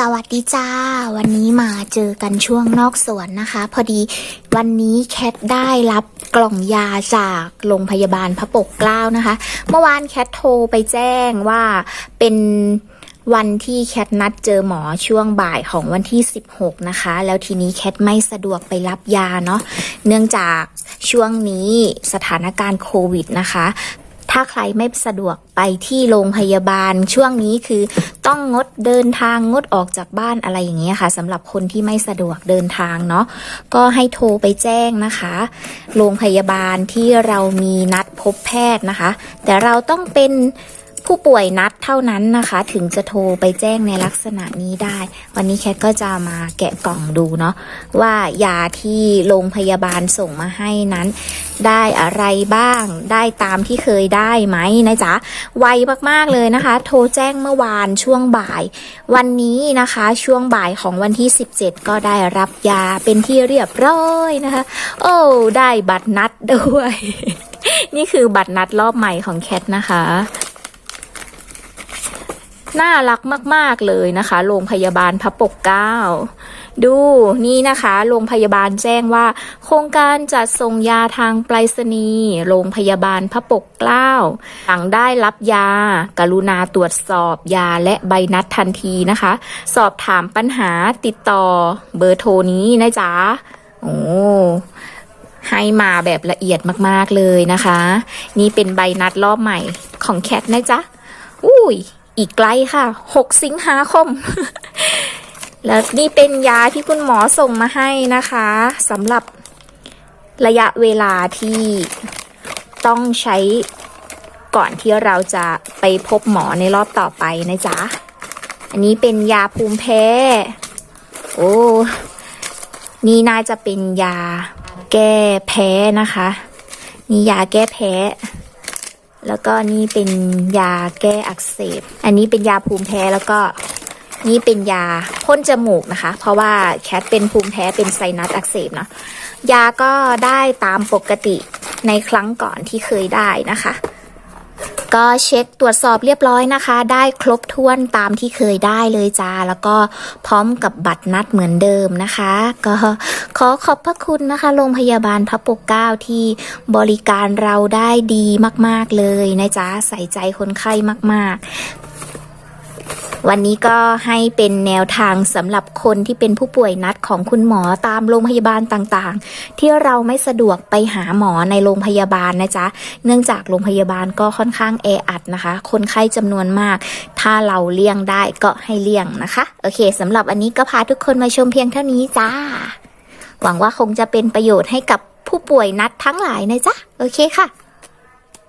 สวัสดีจ้า วันนี้มาเจอกันช่วงนอกสวนนะคะ พอดีวันนี้แคทได้รับกล่องยาจากโรงพยาบาลพระปกเกล้านะคะ เมื่อวานแคทโทรไปแจ้งว่าเป็นวันที่แคทนัดเจอหมอช่วงบ่ายของวันที่ 16 นะคะ แล้วทีนี้แคทไม่สะดวกไปรับยาเนาะเนื่องจากช่วงนี้สถานการณ์โควิดนะคะ ถ้าใครไม่สะดวกไปที่โรงพยาบาลช่วงนี้คือต้องงดเดินทางงดออกจากบ้านอะไรอย่างเงี้ยค่ะสำหรับคนที่ไม่สะดวกเดินทางเนาะก็ให้โทรไปแจ้งนะคะ โรงพยาบาลที่เรามีนัดพบแพทย์นะคะ แต่เราต้องเป็น ผู้ป่วยนัดเท่านั้นนะคะ ถึงจะโทรไปแจ้งในลักษณะนี้ได้ วันนี้แคทก็จะมาแกะกล่องดูเนาะว่ายาที่โรงพยาบาลส่งมาให้นั้น ได้อะไรบ้างได้ตามที่เคยได้ไหมนะจ๊ะไวมากๆเลยนะคะ โทรแจ้งเมื่อวานช่วงบ่าย วันนี้นะคะช่วงบ่ายของวันที่ 17 ก็ได้รับยาเป็นที่เรียบร้อยนะคะ โอ้ได้บัตรนัดด้วย นี่คือบัตรนัดรอบใหม่ของแคทนะคะ น่ารักมาก ๆ เลยนะคะ โรงพยาบาลพระปกเกล้า ดูนี่นะคะ โรงพยาบาลแจ้งว่า โครงการจัดส่งยาทางไปรษณีย์โรงพยาบาลพระปกเกล้า หลังได้รับยา กรุณาตรวจสอบยาและใบนัดทันทีนะคะ สอบถามปัญหาติดต่อเบอร์โทรนี้นะจ๊ะ โอ้ให้มาแบบละเอียดมากๆเลยนะคะ นี่เป็นใบนัดรอบใหม่ของแคทนะจ๊ะ อุ้ย อีกไกลค่ะ 6 สิงหาคม แล้วนี่เป็นยาที่คุณหมอส่งมาให้นะคะสำหรับระยะเวลาที่ต้องใช้ก่อนที่เราจะไปพบหมอในรอบต่อไปนะจ๊ะ อันนี้เป็นยาภูมิแพ้ โอ้ นี่น่าจะเป็นยาแก้แพ้นะคะ นี่ยาแก้แพ้ แล้วก็นี่เป็นยาแก้อักเสบ อันนี้เป็นยาภูมิแพ้แล้วก็นี่เป็นยาพ่นจมูกนะคะ เพราะว่าแคทเป็นภูมิแพ้เป็นไซนัสอักเสบเนาะยาก็ได้ตามปกติในครั้งก่อนที่เคยได้นะคะ ก็เช็คตรวจสอบเรียบร้อยนะคะ ได้ครบถ้วนตามที่เคยได้เลยจ้า แล้วก็พร้อมกับบัตรนัดเหมือนเดิมนะคะ ก็ขอขอบพระคุณนะคะ โรงพยาบาลพระปกเกล้าที่บริการเราได้ดีมาก ๆเลยนะจ๊ะใส่ใจคนไข้มาก ๆ วันนี้ก็ให้เป็นแนวทางสำหรับคนที่เป็นผู้ป่วยนัดของคุณหมอตามโรงพยาบาลต่างๆ ที่เราไม่สะดวกไปหาหมอในโรงพยาบาลนะจ๊ะ เนื่องจากโรงพยาบาลก็ค่อนข้างแออัดนะคะ คนไข้จำนวนมาก ถ้าเราเลี่ยงได้ก็ให้เลี่ยงนะคะ โอเคสำหรับอันนี้ก็พาทุกคนมาชมเพียงเท่านี้จ้า หวังว่าคงจะเป็นประโยชน์ให้กับผู้ป่วยนัดทั้งหลายนะจ๊ะ โอเคค่ะ